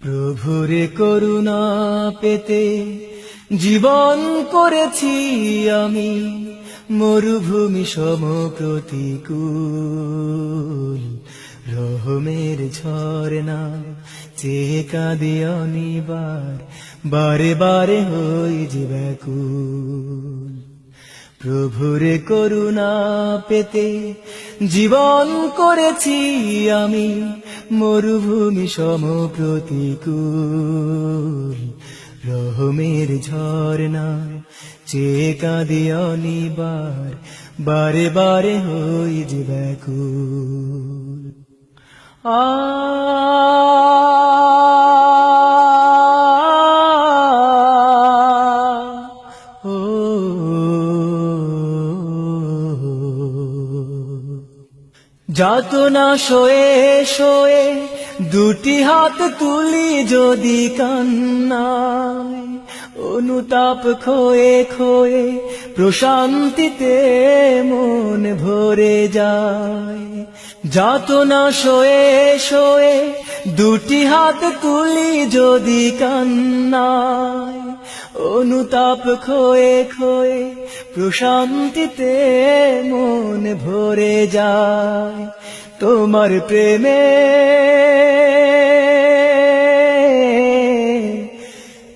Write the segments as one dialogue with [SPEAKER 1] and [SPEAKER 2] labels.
[SPEAKER 1] প্রভুরে করুণা পেতে জীবন করেছি আমি, মরুভূমি সম প্রতিকূল। রহমের ঝরনা চেয়ে কাঁদে অনিবার, বারে বারে হই যে ব্যাকুল প্রভুরে করুণা পেতে জীবন করেছি আমি, মরুভূমি সম প্রতিকূল। রহমের ঝরনা চেয়ে কাঁদে অনিবার, বারে বারে হই যে ব্যাকুল। আ যাতনা শোয়ে শোয়ে দুটি হাত তুলি যদি কান্নায়। অনুতাপ খোয়ে খোয়ে প্রশান্তিতে মন ভরে যায়। যাতনা শোয়ে শোয়ে দুটি হাত তুলি যদি কান্নায়। অনুতাপ খোয়ে খোয়ে প্রশান্তিতে মন ভরে যায় তোমার প্রেমে।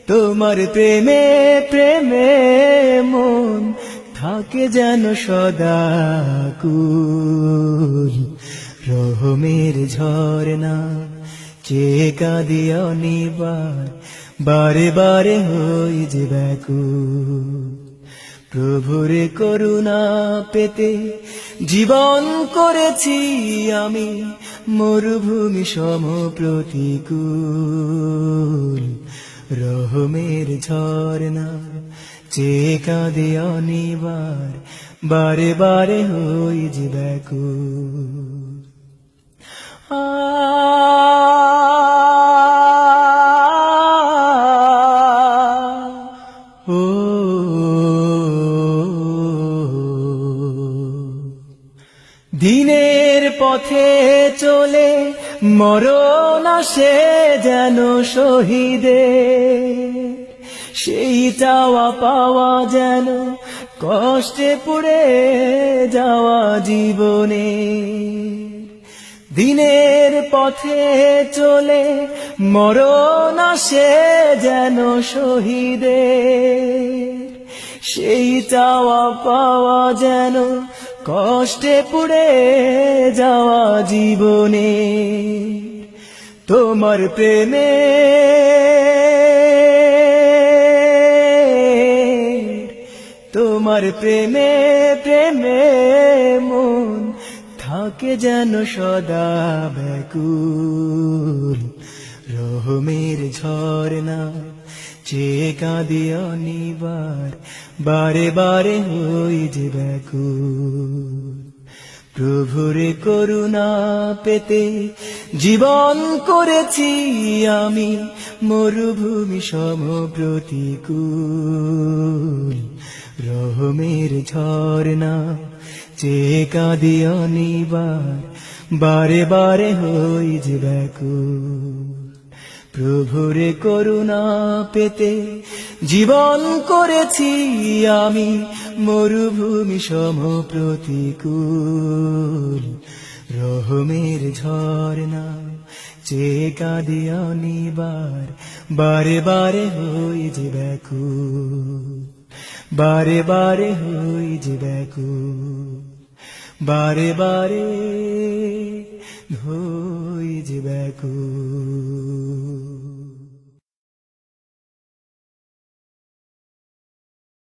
[SPEAKER 1] তোমার প্রেমে প্রেমে মন থাকে যেন সদা কুল। রহমের ঝরনা চেয়ে কাঁদি অনিবার, বারে বারে হই যে ব্যাকুল প্রভুরে করুণা পেতে জীবন করেছি আমি, মরুভূমি সম প্রতিকূল। রহমের ঝরনা চেয়ে কাঁদে অনিবার, বারে বারে হই যে ব্যাকুল ও দিনের পথে চলে, মরণ সে যেন শহীদে সেই চাওয়া পাওয়া যেন কষ্টে পুড়ে যাওয়া জীবনে। দিনের পথে চলে, মরণ সে যেন শহীদে সেই চাওয়া পাওয়া যেন কষ্টে পুড়ে যাওয়া জীবনে তোমার প্রেমে তোমার প্রেমে প্রেমে মন থাকে যেন সদা ব্যাকুল। রহমের ঝরনা চেয়ে কাঁদি অনিবার, বারে বারে হই যে ব্যাকুল। প্রভুরে করুণা পেতে জীবন করেছি আমি, মরুভূমি সম প্রতিকূল রহমের ঝরনা চেয়ে কাঁদি অনিবার, বারে বারে হই যে ব্যাকুল। প্রভুরে করুণা পেতে জীবন করেছি আমি মরুভূমি সম প্রতিকূল। রহমের ঝরনা চেয়ে কাঁদি অনিবার বারে বারে হই যে ব্যাকুল। বারে বারে হই যে ব্যাকুল। বারে বারে হই যে ব্যাকুল।